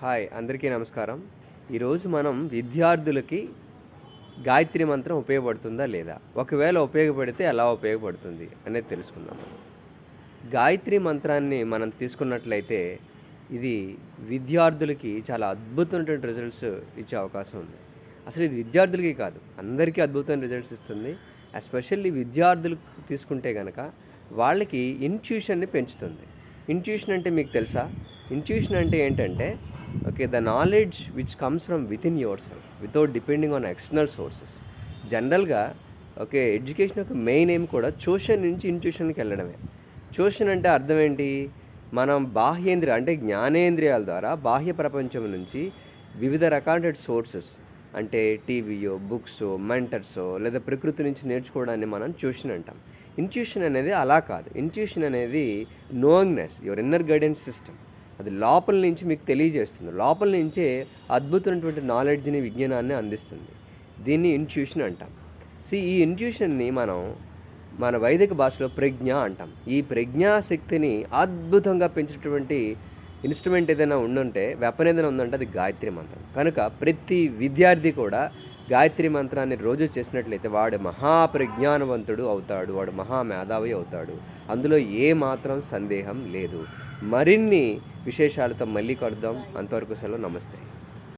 Hi అందరికీ నమస్కారం. ఈరోజు మనం విద్యార్థులకి గాయత్రి మంత్రం ఉపయోగపడుతుందా లేదా? ఒకవేళ ఉపయోగపడితే ఎలా ఉపయోగపడుతుంది అనేది తెలుసుకుందాం మనం. గాయత్రి మంత్రాన్ని మనం తీసుకున్నట్లయితే ఇది విద్యార్థులకి చాలా అద్భుతమైనటువంటి రిజల్ట్స్ ఇచ్చే అవకాశం ఉంది. అసలు ఇది విద్యార్థులకి కాదు అందరికీ అద్భుతమైన రిజల్ట్స్ ఇస్తుంది. ఎస్పెషల్లీ విద్యార్థులకు తీసుకుంటే కనుక వాళ్ళకి ఇంట్యూషన్ని పెంచుతుంది. ఇంట్యూషన్ అంటే మీకు తెలుసా? ఇంట్యూషన్ అంటే ఏంటంటే okay the knowledge which comes from within yourself without depending on external sources జనరల్గా ఓకే ఎడ్యుకేషన్ యొక్క మెయిన్ ఎయిమ్ కూడా ట్యూషన్ నుంచి ఇంట్యూషన్కి వెళ్ళడమే. ట్యూషన్ అంటే అర్థం ఏంటి? మనం బాహ్యేంద్రియ అంటే జ్ఞానేంద్రియాల ద్వారా బాహ్య ప్రపంచం నుంచి వివిధ రకాల సోర్సెస్ అంటే టీవీయో బుక్స్ మెంటర్సో లేదా ప్రకృతి నుంచి నేర్చుకోవడాన్ని మనం ట్యూషన్ అంటాం. ఇన్ట్యూషన్ అనేది అలా కాదు. ఇన్ట్యూషన్ అనేది knowingness your inner guidance system అది లోపల నుంచి మీకు తెలియజేస్తుంది. లోపల నుంచే అద్భుతమైనటువంటి నాలెడ్జ్ని విజ్ఞానాన్ని అందిస్తుంది. దీన్ని ఇంట్యూషన్ అంటాం. సి ఈ ఇంట్యూషన్ని మనం మన వైదిక భాషలో ప్రజ్ఞ అంటాం. ఈ ప్రజ్ఞాశక్తిని అద్భుతంగా పెంచేటటువంటి ఇన్స్ట్రుమెంట్ ఏదైనా ఉండుంటే వెపన్ ఏదైనా ఉందంటే అది గాయత్రి మంత్రం. కనుక ప్రతి విద్యార్థి కూడా గాయత్రి మంత్రాన్ని రోజు చేసినట్లయితే వాడు మహాప్రజ్ఞానవంతుడు అవుతాడు. వాడు మహా మేధావి అవుతాడు. అందులో ఏ మాత్రం సందేహం లేదు. మరిన్ని విశేషాలతో మళ్ళీ కలుద్దాం. అంతవరకు సెలవు నమస్తే.